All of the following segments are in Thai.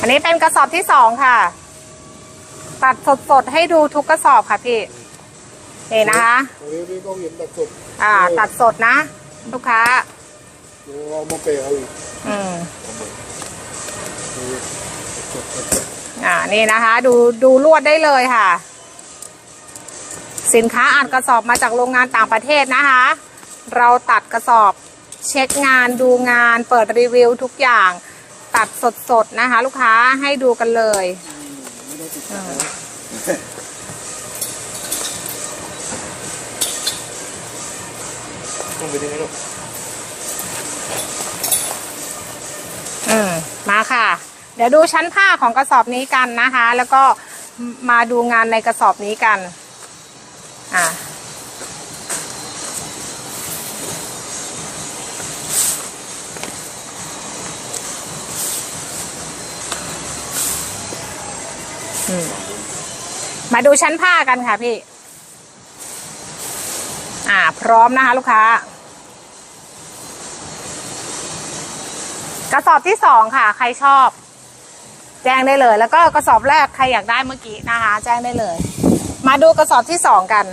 อันนี้เป็นกระสอบที่สองค่ะ ตัดสดๆให้ดูทุกกระสอบค่ะพี่นี่นะคะตรงนี้พี่ก็เห็นตัดสดอ่า ตัดสดนะ ลูกค้าเดี๋ยวเรามาเปะเอาอีกอืมนี่สดสดอ่านี่นะคะ ดูดูลวดได้เลยค่ะ สินค้าอ่านกระสอบมาจากโรงงานต่างประเทศนะคะ เราตัดกระสอบเช็คงานดูงานเปิดรีวิวทุกอย่าง ตัดสดๆนะคะ ลูกค้าให้ดูกันเลยอืมต้องไปยังไงลูกอืมมาค่ะ เดี๋ยวดูชั้นผ้าของกระสอบนี้กันนะคะ แล้วก็มาดูงานในกระสอบนี้กัน อ่า มาดูชั้นผ้ากันค่ะพี่ อ่า พร้อมนะคะ ลูกค้า กระสอบที่สองค่ะ ใครชอบ แจ้งได้เลย แล้วก็กระสอบแรกใครอยากได้เมื่อกี้นะคะ แจ้งได้เลย มาดูกระสอบที่สองกัน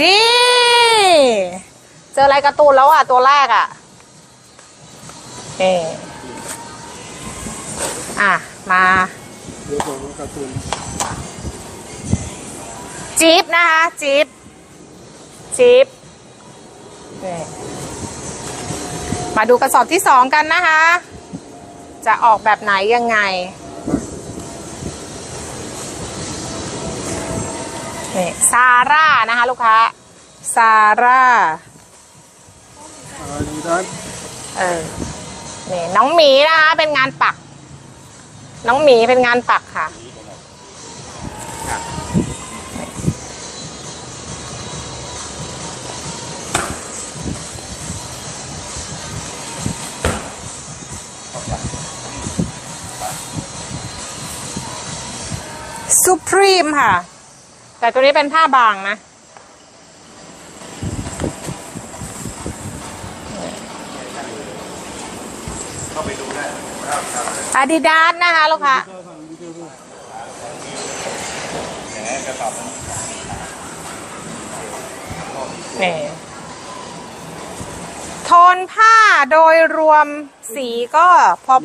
นี่เจออะไรการ์ตูนแล้วอะ ตัวแรกอะเออะ มาเดี๋ยวผมการ์ตูนจี๊ปนะคะจี๊ปจี๊ปนี่มาดูกระสอบที่สองกันนะคะ จะออกแบบไหนยังไงนี่ซาร่านะคะ ลูกค้าซาร่าอาดีดัสเออนี่น้องหมีนะคะเป็นงานปัก น้องหมีเป็นงานปักค่ะ สุพรีมค่ะ แต่ตัวนี้เป็นผ้าบางนะ อาดิดาสนะคะลูกค้านี่โทนผ้าโดยรวมสีก็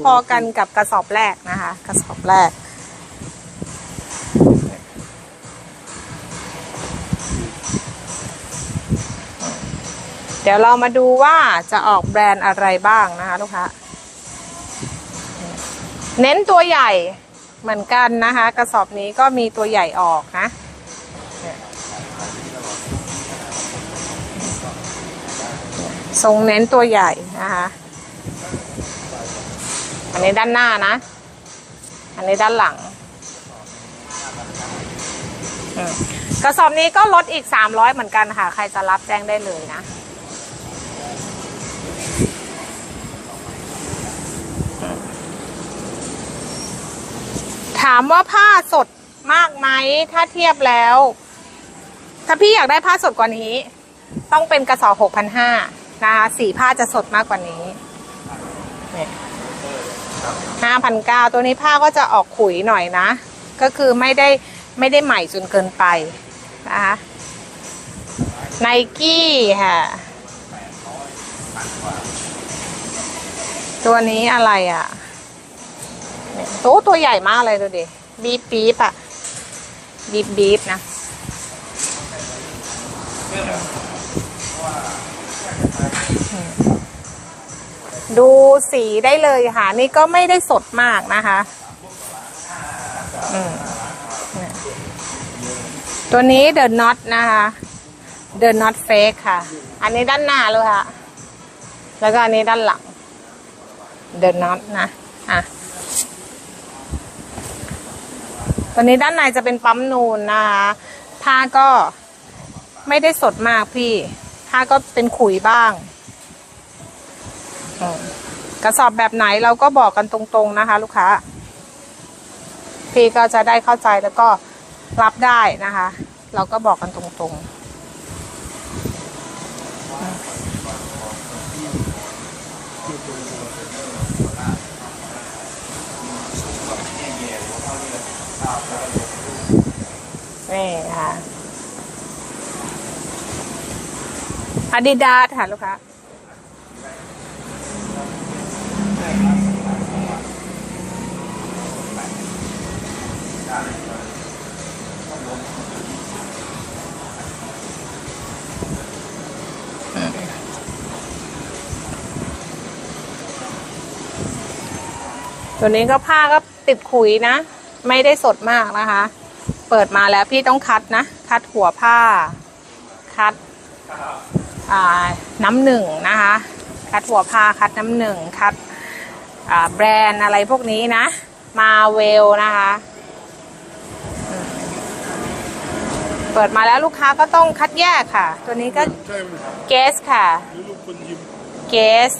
พอๆกันกับกระสอบแรกนะคะ กระสอบแรก เดี๋ยวเรามาดูว่าจะออกแบรนด์อะไรบ้างนะคะลูกค้า เน้นตัวใหญ่เหมือนกันนะคะ กระสอบนี้ก็มีตัวใหญ่ออกนะทรงเน้นตัวใหญ่นะคะอันนี้ด้านหน้านะ อันนี้ด้านหลัง กระสอบนี้ก็ลดอีก 300 เหมือนกันค่ะ ใครจะรับแจ้งได้เลยนะ ถามว่าผ้าสดมากไหมถ้าเทียบแล้ว ถ้าพี่อยากได้ผ้าสดกว่านี้ ต้องเป็นกระสอบหกพันห้านะคะสีผ้าจะสดมากกว่านี้ห้าพันเก้าตัวนี้ผ้าก็จะออกขุยหน่อยนะ ก็คือไม่ได้ไม่ได้ใหม่จนเกินไปนะคะไนกี้ค่ะ ตัวนี้อะไรอะ โตตัวใหญ่มากเลยดูดิบีบบีบอะบีบบีบนะดูสีได้เลยค่ะ นี่ก็ไม่ได้สดมากนะคะตัวนี้ The Not นะคะ The Not Fake ค่ะ อันนี้ด้านหน้าเลยค่ะ แล้วก็อันนี้ด้านหลัง The Not นะ อะ ตัวนี้ด้านในจะเป็นปั๊มนูนนะคะผ้าก็ไม่ได้สดมากพี่ผ้าก็เป็นขุยบ้างกระสอบแบบไหนเราก็บอกกันตรงๆนะคะ ลูกค้า พี่ก็จะได้เข้าใจแล้วก็รับได้นะคะ เราก็บอกกันตรงๆ นี่ค่ะอาดิดาสค่ะลูกค้าตัวนี้ก็ผ้าก็ติดขุยนะ ไม่ได้สดมากนะคะ เปิดมาแล้วพี่ต้องคัดนะ คัดหัวผ้า คัดอ่าน้ำหนึ่งนะคะ คัดหัวผ้า คัดน้ำหนึ่ง คัดอ่าแบรนด์อะไรพวกนี้นะ มาเวลนะคะอืมเปิดมาแล้วลูกค้าก็ต้องคัดแยกค่ะ ตัวนี้ก็ใช่ไหมเกสค่ะหรือลูกคนยิ้มเกส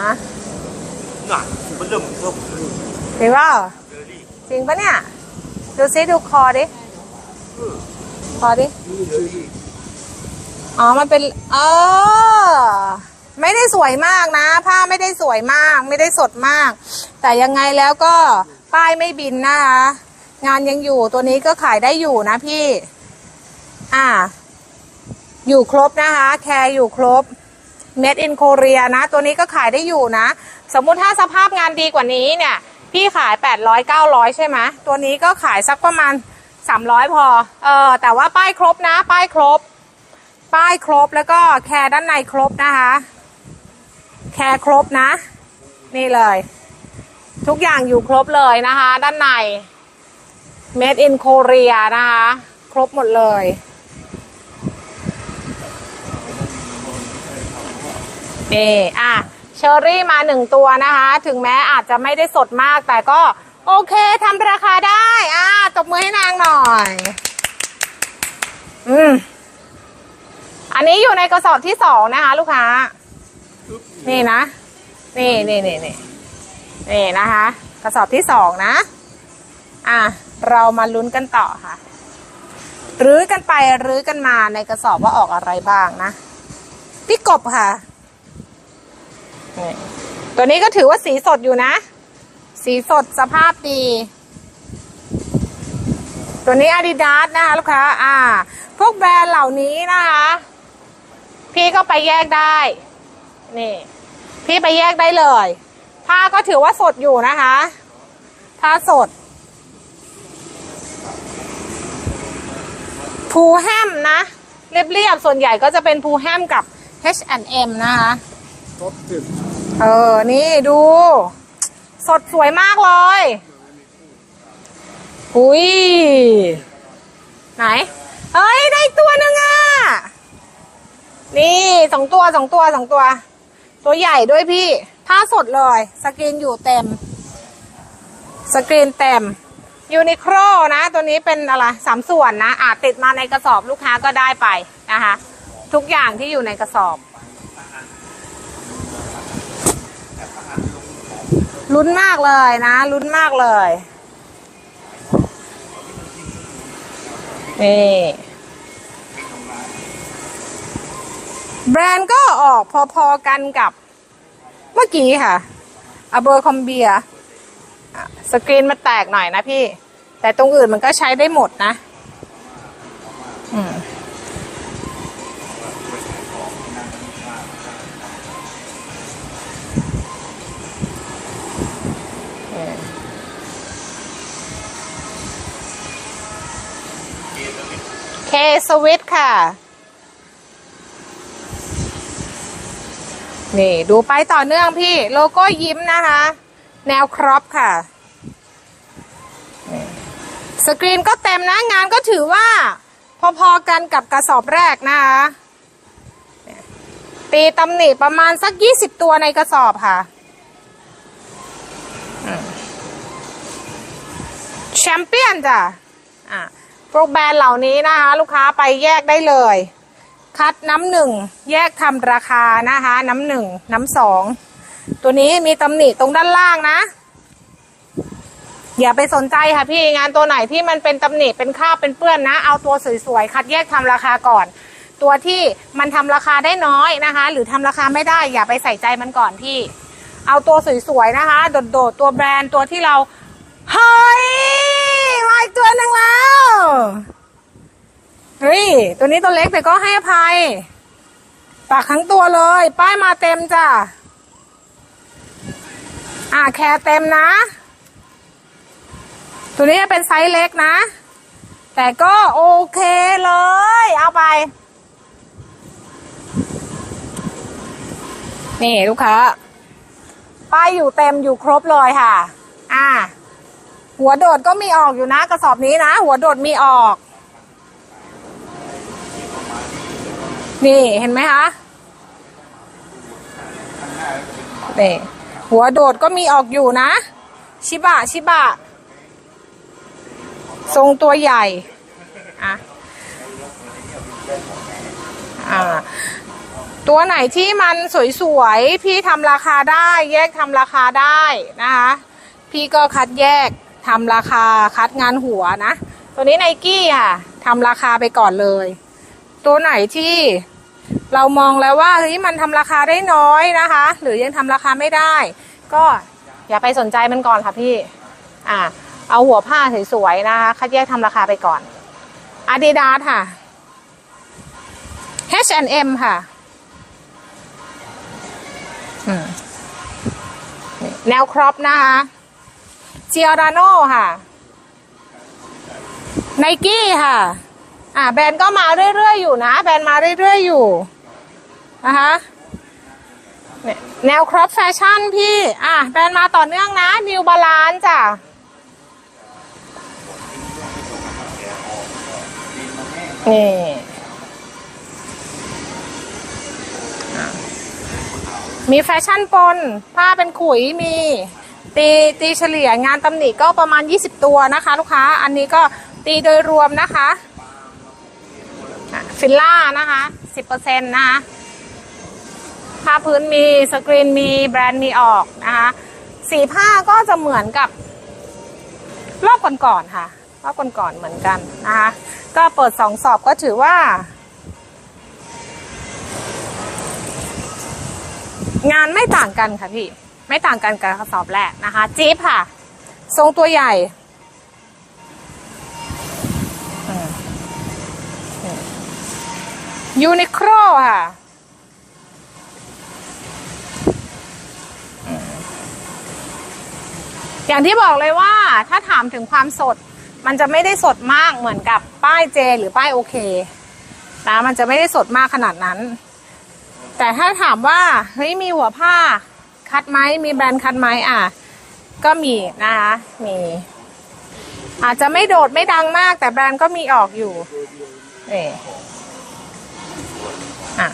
ฮะ น่ะมันเริ่มเริ่มจริงเปล่าเจอรี่จริงปะเนี่ย ดูซิดูคอดิ คอดิเจอรี่อ๋อ มันเป็น เออ ไม่ได้สวยมากนะ ผ้าไม่ได้สวยมาก ไม่ได้สดมาก แต่ยังไงแล้วก็ป้ายไม่บินนะคะ งานยังอยู่ ตัวนี้ก็ขายได้อยู่นะพี่ อ่า อยู่ครบนะคะ แคร์อยู่ครบ Made in Korea นะ ตัวนี้ก็ขายได้อยู่นะ สมมุติถ้าสภาพงานดีกว่านี้เนี่ย พี่ขาย 800 900 ใช่ไหมตัวนี้ก็ขายสักประมาณ 300 พอ เออแต่ว่าป้ายครบนะ ป้ายครบ ป้ายครบแล้วก็แคร์ด้านในครบนะคะ แคร์ครบนะ นี่เลย ทุกอย่างอยู่ครบเลยนะคะ ด้านใน Made in Korea นะคะ ครบหมดเลย นี่อะเชอรี่มาหนึ่งตัวนะคะ ถึงแม้อาจจะไม่ได้สดมากแต่ก็โอเคทำราคาได้ อะตบมือให้นางหน่อย อืม อันนี้อยู่ในกระสอบที่สองนะคะ ลูกค้า นี่นะ นี่นี่นี่นี่นี่นะคะ กระสอบที่สองนะ อะ เรามาลุ้นกันต่อค่ะรื้อกันไปรื้อกันมาในกระสอบว่าออกอะไรบ้างนะ พี่กบค่ะ นี่ตัวนี้ก็ถือว่าสีสดอยู่นะ สีสดสภาพดี ตัวนี้ Adidas นะคะลูกค้า อ่า พวกแบรนด์เหล่านี้นะคะ พี่ก็ไปแยกได้ นี่ พี่ไปแยกได้เลย ผ้าก็ถือว่าสดอยู่นะคะ ผ้าสดภูแฮมนะ เรียบๆ ส่วนใหญ่ก็จะเป็นภูแฮมกับ H&M นะคะท็อปสิบ เออ นี่ดู สดสวยมากเลยหุยไหน เอ้ย ได้ตัวหนึ่งอะ นี่สองตัวสองตัวสองตัว ตัวใหญ่ด้วยพี่ ผ้าสดเลย สกรีนอยู่เต็ม สกรีนเต็มยูนิโคลนะ ตัวนี้เป็นอะไรสามส่วนนะอาจติดมาในกระสอบลูกค้าก็ได้ไปนะคะ ทุกอย่างที่อยู่ในกระสอบ ลุ้นมากเลยนะลุ้นมากเลยนี่แบรนด์ก็ออกพอๆกันกับเมื่อกี้ค่ะอเบอร์คอมเบียสกรีนมันแตกหน่อยนะพี่ แต่ตรงอื่นมันก็ใช้ได้หมดนะ อืม สวิตค่ะ นี่ดูไปต่อเนื่องพี่โลโก้ยิ้มนะคะ แนวครอปค่ะ สกรีนก็เต็มนะงานก็ถือว่า พอๆกันกับกระสอบแรกนะคะตีตำหนิประมาณสัก20ตัวในกระสอบค่ะแชมเปี้ยนจ้ะอะ พวกแบรนด์เหล่านี้นะคะ ลูกค้าไปแยกได้เลย คัดน้ำหนึ่งแยกทำราคานะคะ น้ำหนึ่งน้ำสองตัวนี้มีตำหนิตรงด้านล่างนะ อย่าไปสนใจค่ะพี่งานตัวไหนที่มันเป็นตำหนิเป็นคราบเป็นเปื้อนนะ เอาตัวสวยๆคัดแยกทำราคาก่อน ตัวที่มันทำราคาได้น้อยนะคะ หรือทำราคาไม่ได้ อย่าไปใส่ใจมันก่อนพี่ เอาตัวสวยๆนะคะ โดดๆตัวแบรนด์ตัวที่เราเฮ้ย อีกตัวหนึ่งแล้วเฮ้ยตัวนี้ตัวเล็กแต่ก็ให้อภัยปากทั้งตัวเลย ป้ายมาเต็มจ้ะอ่าแคร์เต็มนะ ตัวนี้จะเป็นไซส์เล็กนะ แต่ก็โอเคเลย เอาไป นี่ลูกค้าป้ายอยู่เต็มอยู่ครบเลยค่ะ อ่า หัวโดดก็มีออกอยู่นะ กระสอบนี้นะ หัวโดดมีออก นี่เห็นไหมคะนี่หัวโดดก็มีออกอยู่นะ ชิบะ ชิบะ ทรงตัวใหญ่อะอ่าตัวไหนที่มันสวยๆ พี่ทำราคาได้ แยกทำราคาได้นะคะ พี่ก็คัดแยก ทำราคาคัดงานหัวนะ ตัวนี้ไนกี้ค่ะทำราคาไปก่อนเลย ตัวไหนที่เรามองแล้วว่าเฮ้ยมันทำราคาได้น้อยนะคะ หรือยังทำราคาไม่ได้ ก็อย่าไปสนใจมันก่อนค่ะพี่ อ่า เอาหัวผ้าสวยๆนะคะ คัดแยกทำราคาไปก่อน Adidas ค่ะ H&M ค่ะอืมนี่แนวครอปนะคะ เจียราโน่ค่ะไนกี้ค่ะ อ่าแบรนด์ก็มาเรื่อยๆอยู่นะ แบรนด์มาเรื่อยๆอยู่นะคะแนวครอปแฟชั่นพี่ อะแบรนด์มาต่อเนื่องนะ New Balance จ้ะนี่มีแฟชั่นปน ผ้าเป็นขุยมี ตีตีเฉลี่ยงานตำหนิก็ประมาณ 20 ตัวนะคะ ลูกค้าอันนี้ก็ตีโดยรวมนะคะฟิลล่านะคะ 10%นะคะผ้าพื้นมีสกรีนมีแบรนด์มีออกนะคะสีผ้าก็จะเหมือนกับ รอบก่อนๆค่ะ รอบก่อนๆเหมือนกันนะคะก็เปิดสองสอบก็ถือว่า งานไม่ต่างกันค่ะพี่ ไม่ต่างกันกับกระสอบแรกนะคะจี๊ปค่ะ ทรงตัวใหญ่ยูนิโคลค่ะ อย่างที่บอกเลยว่าถ้าถามถึงความสด มันจะไม่ได้สดมากเหมือนกับป้ายเจ หรือป้ายโอเคนะมันจะไม่ได้สดมากขนาดนั้น แต่ถ้าถามว่า เฮ้ยมีหัวผ้า คัดไหมมีแบรนด์คัดไหมอะ ก็มีนะคะมี อาจจะไม่โดดไม่ดังมาก แต่แบรนด์ก็มีออกอยู่นี่อะ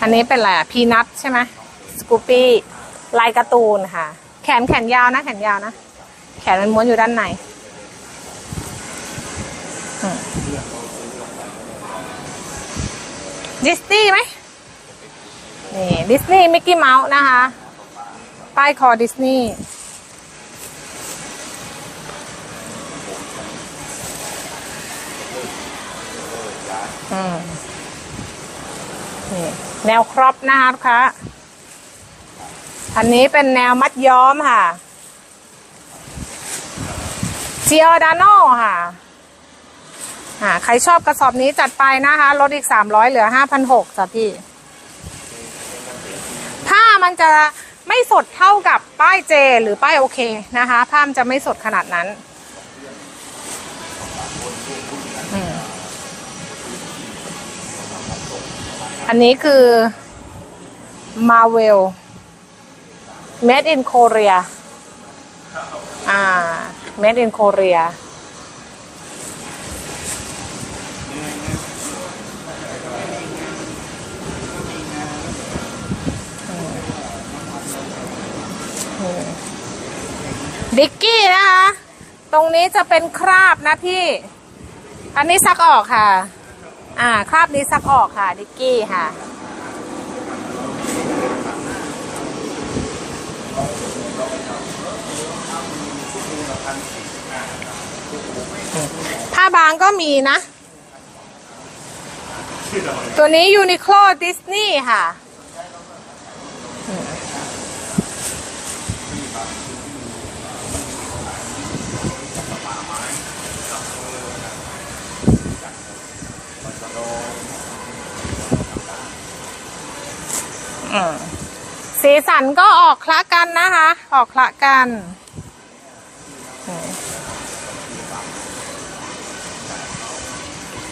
อันนี้เป็นอะไรอะพีนัทใช่ไหมสกูปี้ลายการ์ตูนค่ะ แขนแขนยาวนะ แขนยาวนะ แขนมันม้วนอยู่ด้านในดิสนีย์ไหม นี่ดิสนีย์มิกกี้เมาส์นะคะ ป้ายคอดิสนีย์อืมนี่แนวครอปนะคะลูกค้าอันนี้เป็นแนวมัดย้อมค่ะเจียดานโน่ค่ะอ่าใครชอบกระสอบนี้จัดไปนะคะ ลดอีกสามร้อยเหลือห้าพันหกจ้ะพี่ มันจะไม่สดเท่ากับป้ายเจ หรือป้ายโอเคนะคะ ผ้ามันจะไม่สดขนาดนั้นอันนี้คือ Marvel Made in Korea อ่า Made in Korea ดิกกี้นะคะ ตรงนี้จะเป็นคราบนะพี่ อันนี้ซักออกค่ะ อ่า คราบนี้ซักออกค่ะ ดิกกี้ค่ะ ผ้าบางก็มีนะ ตัวนี้ยูนิโคลดิสนีย์ค่ะ สีสันก็ออกคละกันนะคะ ออกคละกัน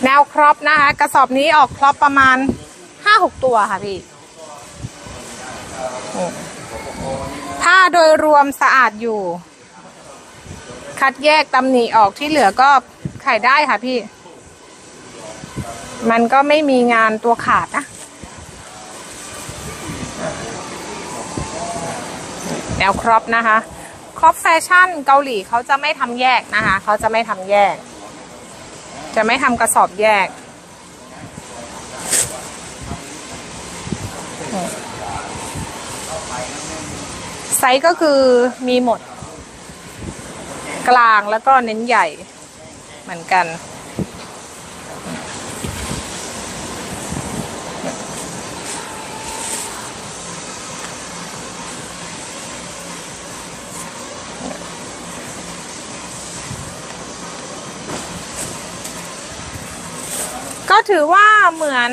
แนวครอปนะคะ กระสอบนี้ออกครอปประมาณห้าหกตัวค่ะพี่อืมผ้าโดยรวมสะอาดอยู่ คัดแยกตำหนิออกที่เหลือก็ขายได้ค่ะพี่ มันก็ไม่มีงานตัวขาดนะ นวครอปนะคะครอปแฟชั่นเกาหลีเขาจะไม่ทำแยกนะคะเขาจะไม่ทำแยก จะไม่ทำกระสอบแยก ไซส์ก็คือมีหมด กลางแล้วก็เน้นใหญ่เหมือนกัน ถือว่าเหมือน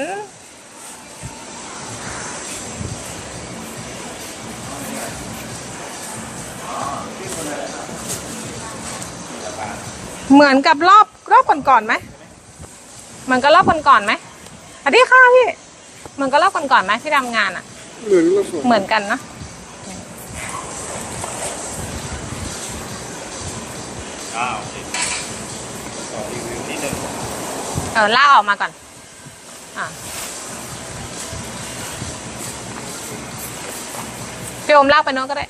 เหมือนกับรอบรอบก่อนๆไหมเหมือนกับรอบก่อนๆไหมอันนี้ค่ะพี่เหมือนกับรอบก่อนๆไหมที่ทำงานอะ เหมือนเราสวมเหมือนกันนะอ่าโอเคขอรีวิวนิดนึงเออล่ากออกมาก่อน อะพี่โอมลากไปน้นก็ได้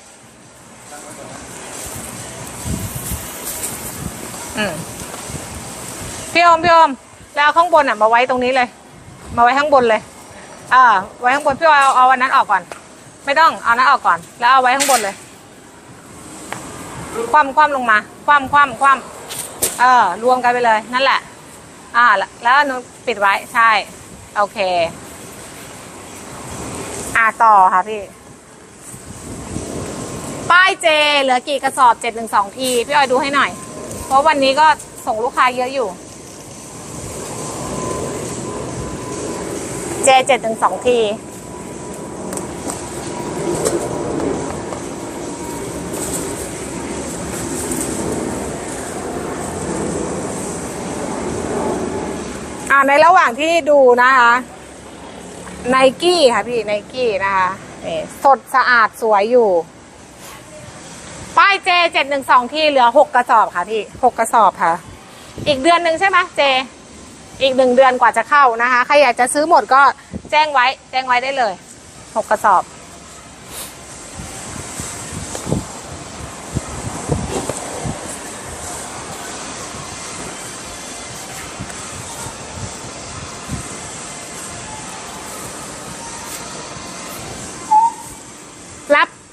อืมพี่โอมพี่โอมแล้วเอาข้างบนอะ มาไว้ตรงนี้เลย มาไว้ข้างบนเลย อ่า ไว้ข้างบนพี่เอาเอาอันนั้นออกก่อน ไม่ต้องเอานั้นออกก่อน แล้วเอาไว้ข้างบนเลย คว่ำคว่ำลงมา คว่ำคว่ำคว่ำเออรวมกันไปเลย นั่นแหละ อ่า แล้วนปิดไว้ใช่ โอเค อ่าต่อค่ะพี่ ป้ายเจ เหลือกี่กระสอบเจ็ดหนึ่งสองทีพี่ออยดูให้หน่อย เพราะวันนี้ก็ส่งลูกค้าเยอะอยู่ เจเจ็ดหนึ่งสองที อ่าในระหว่างที่ดูนะคะไนกี้ค่ะพี่ไนกี้นะคะนี่สดสะอาดสวยอยู่ ป้ายเจเจ็ดหนึ่งสองที่เหลือหกกระสอบค่ะพี่หกกระสอบค่ะ อีกเดือนหนึ่งใช่ไหมเจ อีกหนึ่งเดือนกว่าจะเข้านะคะ ใครอยากจะซื้อหมดก็แจ้งไว้ แจ้งไว้ได้เลยหกกระสอบ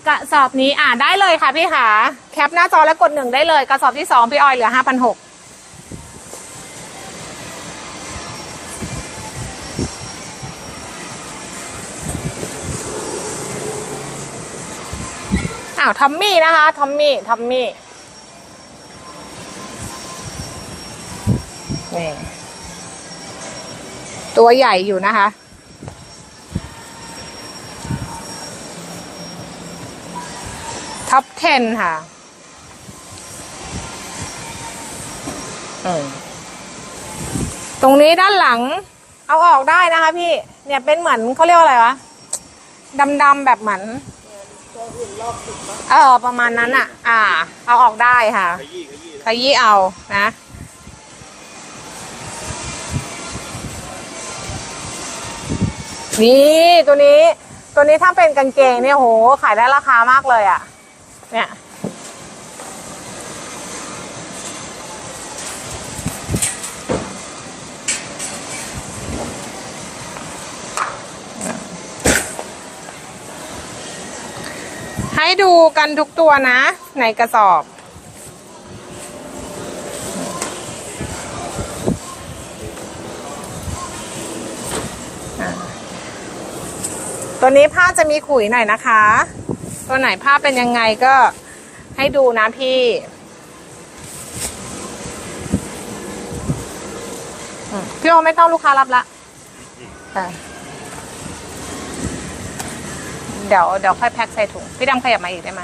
กระสอบนี้อ่าได้เลยค่ะพี่ขาแคปหน้าจอแล้วกดหนึ่งได้เลย กระสอบที่สองพี่ออยเหลือห้าพันหกอ้าวทอมมี่นะคะทอมมี่ทอมมี่นี่ตัวใหญ่อยู่นะคะ ท็อป10ค่ะอืมตรงนี้ด้านหลัง เอาออกได้นะคะ พี่ เนี่ยเป็นเหมือนเขาเรียกว่าอะไรวะดำๆแบบเหมือนเออประมาณนั้นอะ อ่า เอาออกได้ค่ะขยี้ขยี้ขยี้เอานะนี่ตัวนี้ ตัวนี้ถ้าเป็นกางเกงเนี่ยโห ขายได้ราคามากเลยอะ่ะ เนี่ยให้ดูกันทุกตัวนะ ในกระสอบ ตัวนี้ผ้าจะมีขุยหน่อยนะคะ ตัวไหนภาพเป็นยังไงก็ให้ดูนะพี่ พี่โอไม่ต้องลูกค้ารับละอะเดี๋ยวเดี๋ยวค่อยแพ็คใส่ถุง พี่ดำขยับมาอีกได้ไหม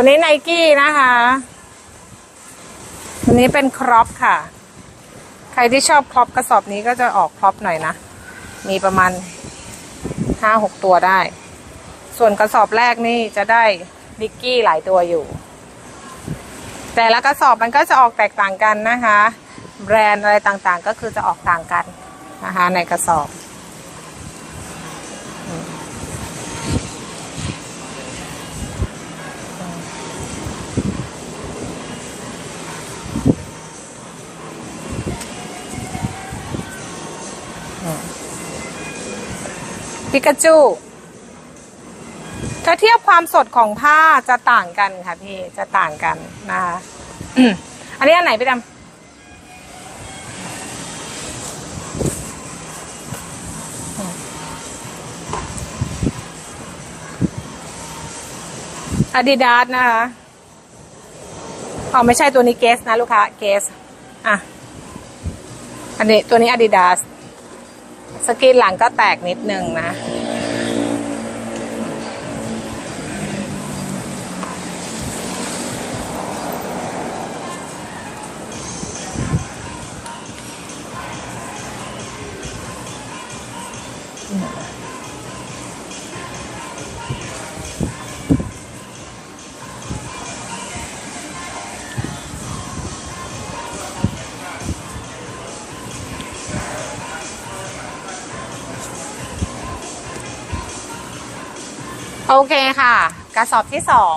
ตัวนี้ไนกี้นะคะตัวนี้เป็นครอปค่ะ ใครที่ชอบครอปกระสอบนี้ก็จะออกครอปหน่อยนะ มีประมาณห้าหกตัวได้ ส่วนกระสอบแรกนี่จะได้ดิกกี้หลายตัวอยู่ แต่ละกระสอบมันก็จะออกแตกต่างกันนะคะ แบรนด์อะไรต่างๆ ก็คือจะออกต่างกันนะคะในกระสอบ ปิกาจู ถ้าเทียบความสดของผ้าจะต่างกันค่ะพี่ จะต่างกันนะคะอันนี้อันไหนพี่ดำอาดิดาสนะคะอ๋อไม่ใช่ตัวนี้เกสนะลูกค้าเกสอะ อันนี้ตัวนี้อาดิดาส สกรีนหลังก็แตกนิดนึงนะ กระสอบที่สอง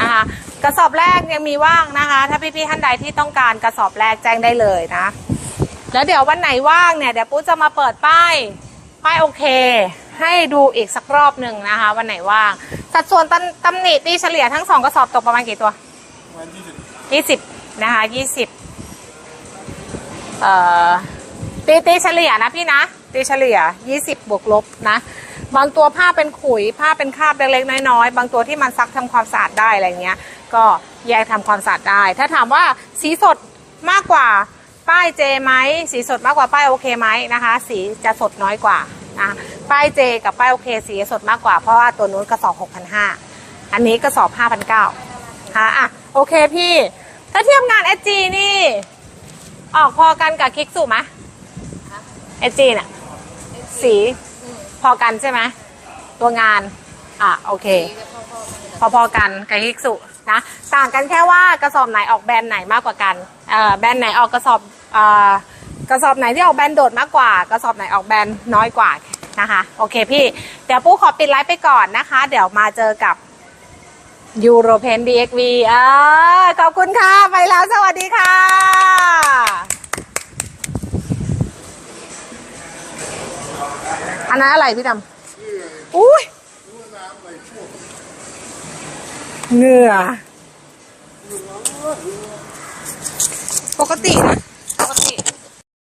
นะคะกระสอบแรกยังมีว่างนะคะ ถ้าพี่ๆท่านใดที่ต้องการกระสอบแรกแจ้งได้เลยนะ แล้วเดี๋ยววันไหนว่างเนี่ยเดี๋ยวปุ๊จะมาเปิดป้ายป้ายโอเค ให้ดูอีกสักรอบหนึ่งนะคะ วันไหนว่าง สัดส่วนตำตำหนิตีเฉลี่ยทั้งสองกระสอบตกประมาณกี่ตัวยี่สิบยี่สิบนะคะยี่สิบเอ่อตีตีเฉลี่ยนะพี่นะ ตีเฉลี่ยยี่สิบบวกลบนะ บางตัวผ้าเป็นขุยผ้าเป็นคราบเล็กๆน้อยๆบางตัวที่มันซักทำความสะอาดได้อะไรเงี้ย ก็แยกทำความสะอาดได้ ถ้าถามว่าสีสดมากกว่าป้ายเจไหมสีสดมากกว่าป้ายโอเคไหมนะคะ สีจะสดน้อยกว่านะป้ายเจกับป้ายโอเคสีสดมากกว่าเพราะว่าตัวนู้นกระสอบ6,500อันนี้กระสอบ5,900ค่ะอะโอเคพี่ ถ้าเทียบงาน SG นี่ ออกพอกันกับคิกสุไหม SG เนี่ยสี พอกันใช่ไหมตัวงาน อะโอเค พอๆกันกับฮิกสุนะต่างกันแค่ว่ากระสอบไหนออกแบรนด์ไหนมากกว่ากันเอ่อแบรนด์ไหนออกกระสอบเอ่อกระสอบไหนที่ออกแบรนด์โดดมากกว่า กระสอบไหนออกแบรนด์น้อยกว่านะคะโอเคพี่ เดี๋ยวปู้ขอปิดไลฟ์ไปก่อนนะคะ เดี๋ยวมาเจอกับยูโรเพน DXV อ่าขอบคุณค่ะ ไปแล้วสวัสดีค่ะ อันนั้นอะไรพี่ดำอุ้ยเหงื่อ ปกตินะ